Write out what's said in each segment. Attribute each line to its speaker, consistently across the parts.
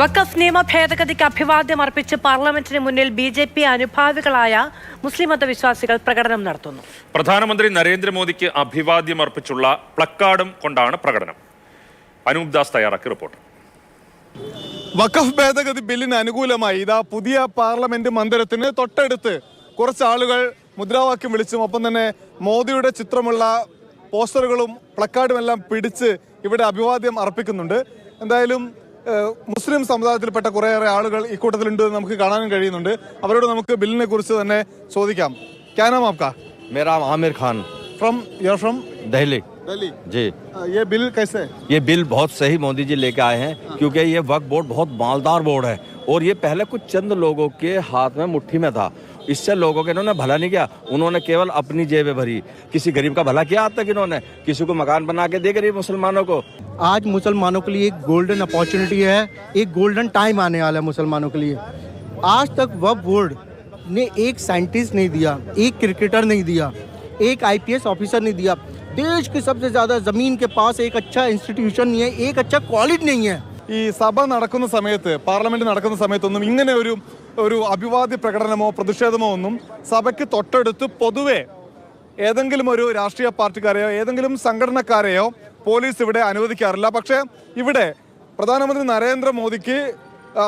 Speaker 1: വഖഫ് നിയമ ഭേദഗതിക്ക് അഭിവാദ്യം അർപ്പിച്ച് പാർലമെന്റിന് മുന്നിൽ ബി ജെ പി അനുഭാവികളായ മുസ്ലിം മതവിശ്വാസികൾ പ്രകടനം നടത്തുന്നു.
Speaker 2: പ്രധാനമന്ത്രി നരേന്ദ്രമോദിക്ക് അഭിവാദ്യം അർപ്പിച്ചുള്ള പ്ലക്കാർഡും കൊണ്ടാണ് പ്രകടനം. അനൂപ് ദാസ് തയ്യാറാക്കിയ റിപ്പോർട്ട്.
Speaker 3: വഖഫ് ഭേദഗതി ബില്ലിന് അനുകൂലമായി ഇതാ പുതിയ പാർലമെന്റ് മന്ദിരത്തിന് തൊട്ടടുത്ത് കുറച്ച് ആളുകൾ മുദ്രാവാക്യം വിളിച്ചും ഒപ്പം തന്നെ മോദിയുടെ ചിത്രമുള്ള പോസ്റ്ററുകളും പ്ലക്കാർഡും എല്ലാം പിടിച്ച് ഇവിടെ അഭിവാദ്യം അർപ്പിക്കുന്നുണ്ട്. എന്തായാലും മുസ്ലിം സമുദായത്തിൽപ്പെട്ട കുറേയേറെ ആളുകൾ ഇക്കൂട്ടത്തിലുണ്ട് എന്ന് നമുക്ക് കാണാനും കഴിയുന്നുണ്ട് അവരോട് നമുക്ക് ബില്ലിനെ കുറിച്ച് തന്നെ ചോദിക്കാം ക്യാനാം ആപ്ക
Speaker 4: मेरा नाम Aamir Khan
Speaker 3: from you from
Speaker 4: Delhi
Speaker 3: Delhi
Speaker 4: ji
Speaker 3: ये बिल कैसे
Speaker 4: ये बिल बहुत सही मोदी जी लेके आए हैं क्योंकि ये वक्त बोर्ड बहुत मालदार बोर्ड है और ये पहले कुछ चंद लोगों के हाथ में मुट्ठी में था इससे लोगों के इन्होंने भला नहीं किया उन्होंने केवल अपनी जेबें भरी किसी गरीब का भला किया आज तक इन्होंने किसी को मकान बना के दे गरीब मुसलमानों को
Speaker 5: आज मुसलमानों के लिए एक गोल्डन अपॉर्चुनिटी है एक गोल्डन टाइम आने वाला है मुसलमानों के लिए आज तक वह बोर्ड ने एक साइंटिस्ट नहीं दिया एक क्रिकेटर नहीं दिया एक आईपीएस ऑफिसर नहीं दिया देश के सबसे ज्यादा जमीन के पास एक अच्छा इंस्टीट्यूशन नहीं है एक अच्छा कॉलेज नहीं है
Speaker 3: ഈ സഭ നടക്കുന്ന സമയത്ത് പാർലമെന്റ് നടക്കുന്ന സമയത്തൊന്നും ഇങ്ങനെ ഒരു ഒരു അഭിവാദ്യ പ്രകടനമോ പ്രതിഷേധമോ ഒന്നും സഭയ്ക്ക് തൊട്ടടുത്ത് പൊതുവെ ഏതെങ്കിലും ഒരു രാഷ്ട്രീയ പാർട്ടിക്കാരെയോ ഏതെങ്കിലും സംഘടനക്കാരെയോ പോലീസ് ഇവിടെ അനുവദിക്കാറില്ല. പക്ഷേ ഇവിടെ പ്രധാനമന്ത്രി നരേന്ദ്രമോദിക്ക്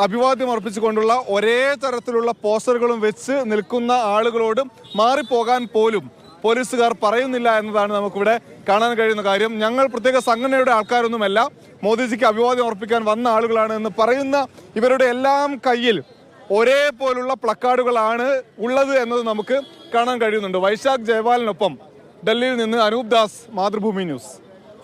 Speaker 3: അഭിവാദ്യം അർപ്പിച്ചുകൊണ്ടുള്ള ഒരേ തരത്തിലുള്ള പോസ്റ്ററുകളും വെച്ച് നിൽക്കുന്ന ആളുകളോട് മാറിപ്പോകാൻ പോലും പോലീസുകാർ പറയുന്നില്ല എന്നതാണ് നമുക്കിവിടെ കാണാൻ കഴിയുന്ന കാര്യം. ഞങ്ങൾ പ്രത്യേക സംഘടനയുടെ ആൾക്കാരൊന്നുമല്ല. മോദിജിക്ക് അഭിവാദ്യം അർപ്പിക്കാൻ വന്ന ആളുകളാണ് എന്ന് പറയുന്ന ഇവരുടെ എല്ലാം കയ്യിൽ ഒരേപോലുള്ള പ്ലക്കാർഡുകളാണ് ഉള്ളത് എന്നത് നമുക്ക് കാണാൻ കഴിയുന്നുണ്ട്. വൈശാഖ് ജയപാലിനൊപ്പം ഡൽഹിയിൽ നിന്ന് അനൂപ് ദാസ് മാതൃഭൂമി ന്യൂസ്.